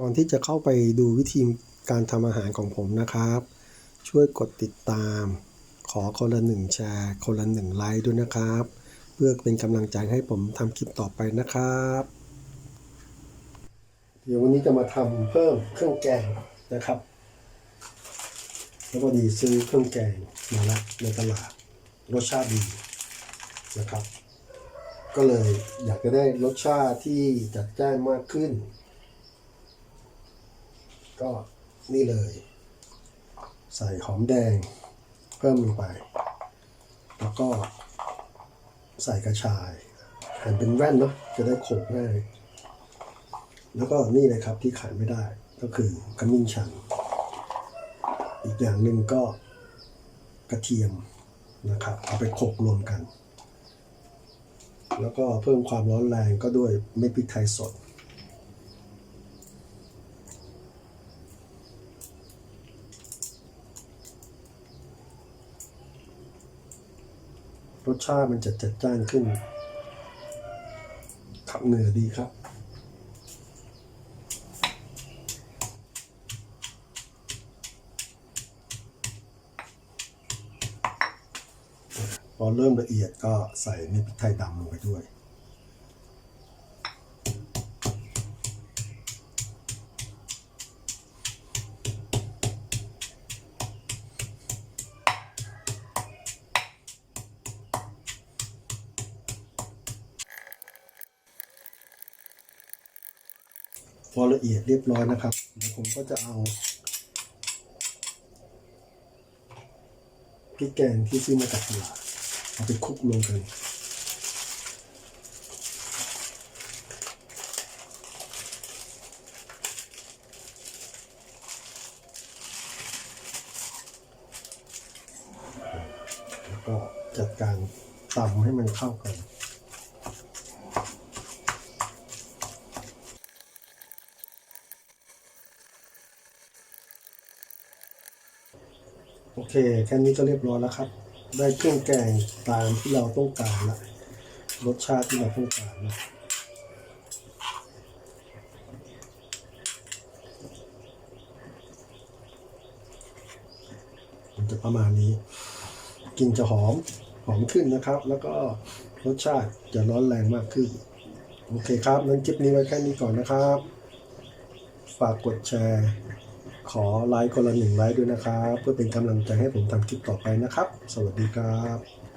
ก่อนที่จะเข้าไปดูวิธีการทำอาหารของผมนะครับ ช่วยกดติดตาม ขอคนละหนึ่งแชร์ คนละหนึ่งไลค์ด้วยนะครับ เพื่อเป็นกำลังใจให้ผมทำคลิปต่อไปนะครับ เดี๋ยววันนี้จะมาทำเพิ่มเครื่องแกงนะครับ แล้วพอดีซื้อเครื่องแกงมาแล้วในตลาดรสชาติดีนะครับ ก็เลยอยากจะได้รสชาติที่จัดจ้านมากขึ้น ก็นี่เลย ใส่หอมแดง เพิ่มลงไป แล้วก็ใส่กระชายหั่นเป็นแว่นเนาะจะได้โขลกง่าย แล้วก็นี่เลยครับที่ขาดไม่ได้ก็คือขมิ้นชัน อีกอย่างหนึ่งก็กระเทียมนะครับ เอาไปโขลกรวมกัน แล้วก็เพิ่มความร้อนแรงก็ด้วยเม็ดพริกไทยสด รสชาติมันจะจัดจ้านขึ้น ขับเหนือดีครับพอเริ่มละเอียดก็ใส่เม็ดพริกไทยดำลงไปด้วย พอละเอียดเรียบร้อยนะครับเดี๋ยวผมก็จะเอาพริกแกงที่ซื้อมาจากตลาดเอาไปคลุกรวมกันแล้วก็จัดการตำให้มันเข้ากัน โอเคแค่นี้ก็เรียบร้อยแล้วครับ ได้เครื่องแกงตามที่เราต้องการละรสชาติที่เราต้องการนะจะประมาณนี้กลินจะหอมหอมขึ้นนะครับ แล้วก็รสชาติจะร้อนแรงมากขึ้น โอเคครับนั้นคลิปนี้ไว้แค่นี้ก่อนนะครับ ฝากกดแชร์ ขอไลค์คนละหนึ่งไลค์ด้วยนะครับ เพื่อเป็นกำลังใจให้ผมทำคลิปต่อไปนะครับ สวัสดีครับ